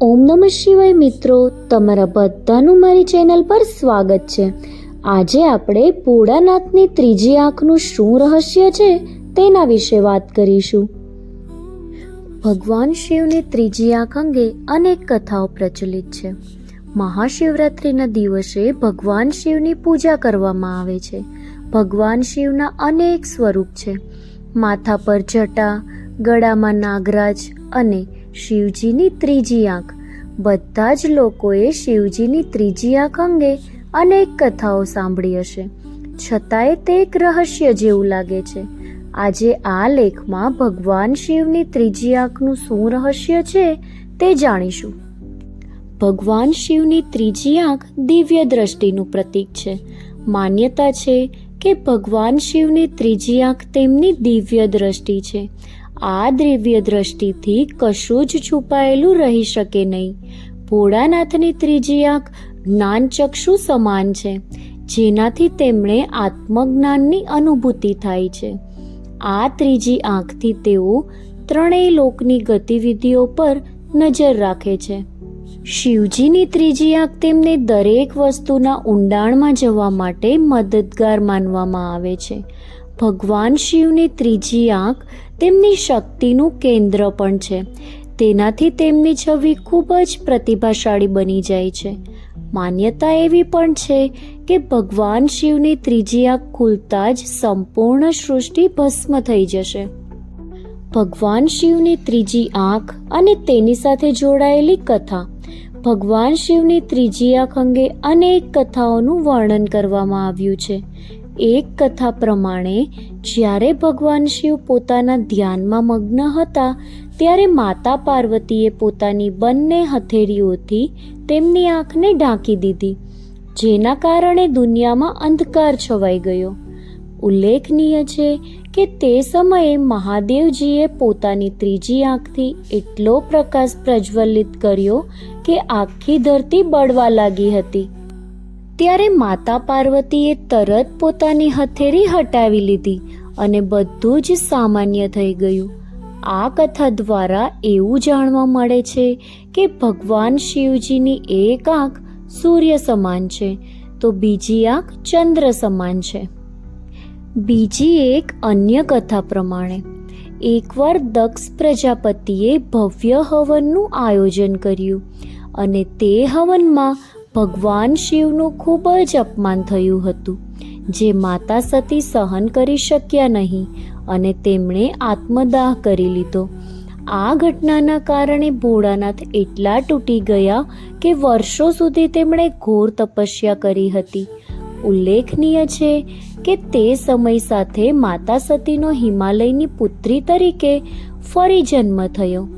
ઓમ નમઃ શિવાય મિત્રો, તમારા બધાનું મારી ચેનલ પર સ્વાગત છે. આજે આપણે ભોળાનાથની ત્રીજી આંખનું શું રહસ્ય છે તેના વિશે વાત કરીશું. ભગવાન શિવની ત્રીજી આંખ અંગે અનેક કથાઓ પ્રચલિત છે. મહાશિવરાત્રિના દિવસે ભગવાન શિવની પૂજા કરવામાં આવે છે. ભગવાન શિવના અનેક સ્વરૂપ છે. માથા પર જટા, ગળામાં નાગરાજ અને શિવજીની ત્રીજી આંખ. બધા જ લોકોએ શિવજીની ત્રીજી આંખ અંગે અનેક કથાઓ સાંભળી હશે. છતાંય તે એક રહસ્ય જેવું લાગે છે. આજે આ લેખમાં ભગવાન શિવની ત્રીજી આંખનું શું રહસ્ય છે તે જાણીશું. ભગવાન શિવની ત્રીજી આંખ દિવ્ય દ્રષ્ટિનું પ્રતીક છે. માન્યતા છે કે ભગવાન શિવની ત્રીજી આંખ તેમની દિવ્ય દ્રષ્ટિ છે. આ દ્રવ્ય દ્રષ્ટિથી કશું જ છુપાયેલું રહી શકે નહીં. ભોળાનાથની ત્રીજી આંખ જ્ઞાનચક્ષુ સમાન છે, જેનાથી તેમણે આત્મજ્ઞાનની અનુભૂતિ થાય છે. આ ત્રીજી આંખથી તેઓ ત્રણેય લોકની ગતિવિધિઓ પર નજર રાખે છે. શિવજીની ત્રીજી આંખ તેમને દરેક વસ્તુના ઊંડાણમાં જવા માટે મદદગાર માનવામાં આવે છે. ભગવાન શિવની ત્રીજી આંખ તેમની શક્તિનું કેન્દ્ર પણ છે. તેનાથી તેમની છબી ખૂબ જ પ્રતિભાશાળી બની જાય છે. માન્યતા એવી પણ છે કે ભગવાન શિવની ત્રીજી આંખ ખુલતા જ સંપૂર્ણ સૃષ્ટિ ભસ્મ થઈ જશે. ભગવાન શિવની ત્રીજી આંખ અને તેની સાથે જોડાયેલી કથા. ભગવાન શિવની ત્રીજી આંખ અંગે અનેક કથાઓનું વર્ણન કરવામાં આવ્યું છે. એક કથા પ્રમાણે, જ્યારે ભગવાન શિવ પોતાના ધ્યાનમાં મગ્ન હતા, ત્યારે માતા પાર્વતીએ પોતાની બંને હથેળીઓથી તેમની આંખને ઢાંકી દીધી, જેના કારણે દુનિયામાં અંધકાર છવાઈ ગયો. ઉલ્લેખનીય છે કે તે સમયે મહાદેવજીએ પોતાની ત્રીજી આંખથી એટલો પ્રકાશ પ્રજ્વલિત કર્યો કે આખી ધરતી બળવા લાગી હતી. ત્યારે માતા પાર્વતીએ તરત પોતાની હથેળી હટાવી લીધી અને બધું જ સામાન્ય થઈ ગયું. આ કથા દ્વારા એવું જાણવા મળે છે કે ભગવાન શિવજીની એક આંખ સૂર્ય સમાન છે, તો બીજી આંખ ચંદ્ર સમાન છે. બીજી એક અન્ય કથા પ્રમાણે, એકવાર દક્ષ પ્રજાપતિએ ભવ્ય હવનનું આયોજન કર્યું અને તે હવનમાં ભગવાન શિવનું ખૂબ જ અપમાન થયું હતું, જે માતા સતી સહન કરી શક્યા નહીં અને તેમણે આત્મદાહ કરી લીધો. આ ઘટનાના કારણે ભોળાનાથ એટલા તૂટી ગયા કે વર્ષો સુધી તેમણે ઘોર તપસ્યા કરી હતી. ઉલ્લેખનીય છે કે તે સમય સાથે માતા સતીનો હિમાલયની પુત્રી તરીકે ફરી જન્મ થયો.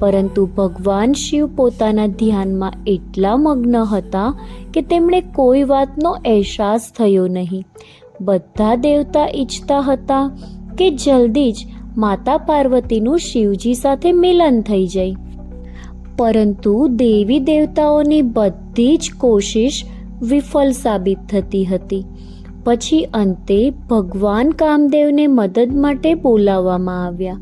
પરંતુ ભગવાન શિવ પોતાના ધ્યાનમાં એટલા મગ્ન હતા કે તેમણે કોઈ વાતનો અહેસાસ થયો નહીં. બધા દેવતા ઈચ્છતા હતા કે જલ્દી જ માતા પાર્વતીનું શિવજી સાથે મિલન થઈ જાય. પરંતુ દેવી દેવતાઓની બધી જ કોશિશ વિફળ સાબિત થતી હતી. પછી અંતે ભગવાન કામદેવને મદદ માટે બોલાવવામાં આવ્યા.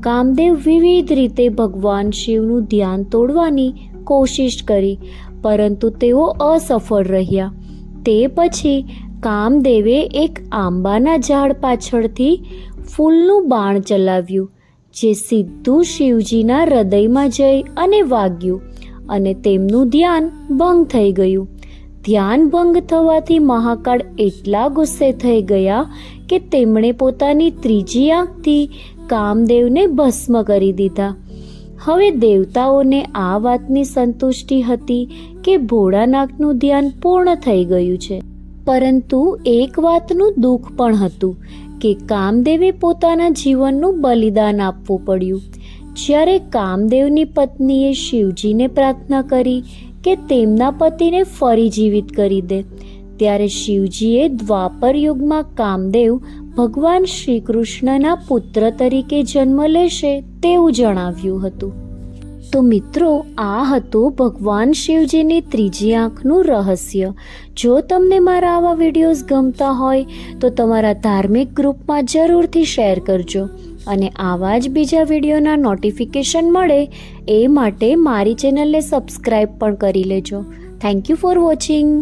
કામદેવ વિવિધ રીતે ભગવાન શિવનું ધ્યાન તોડવાની કોશિશ કરી, પરંતુ તેઓ અસફળ રહ્યા. તે પછી કામદેવે એક આંબાના ઝાડ પાછળથી ફૂલનું બાણ ચલાવ્યું, જે સીધું શિવજીના હૃદયમાં જઈ અને વાગ્યું અને તેમનું ધ્યાન ભંગ થઈ ગયું. ધ્યાન ભંગ થવાથી મહાકાળ એટલા ગુસ્સે થઈ ગયા કે તેમણે પોતાની ત્રીજી આંખથી કામદેવને ભસ્મ કરી દીધા. હવે દેવતાઓને આ વાતની સંતુષ્ટિ હતી કે ભોળાનાથનું ધ્યાન પૂર્ણ થઈ ગયું છે. પરંતુ એક વાતનું દુઃખ પણ હતું કે કામદેવે પોતાના જીવનનું બલિદાન આપવું પડ્યું. જ્યારે કામદેવની પત્નીએ શિવજીને પ્રાર્થના કરી કે તેમના પતિને ફરી જીવિત કરી દે, ત્યારે શિવજીએ દ્વાપર યુગમાં કામદેવ ભગવાન શ્રી કૃષ્ણના પુત્ર તરીકે જન્મ લેશે તેવું જણાવ્યું હતું. તો મિત્રો, આ હતું ભગવાન શિવજીની ત્રીજી આંખનું રહસ્ય. જો તમને મારા આવા વિડીયોઝ ગમતા હોય, તો તમારા ધાર્મિક ગ્રુપમાં જરૂરથી શેર કરજો. અને આવા જ બીજા વિડીયોના નોટિફિકેશન મળે, એ માટે મારી ચેનલને સબસ્ક્રાઈબ પણ કરી લેજો. Thank you for watching.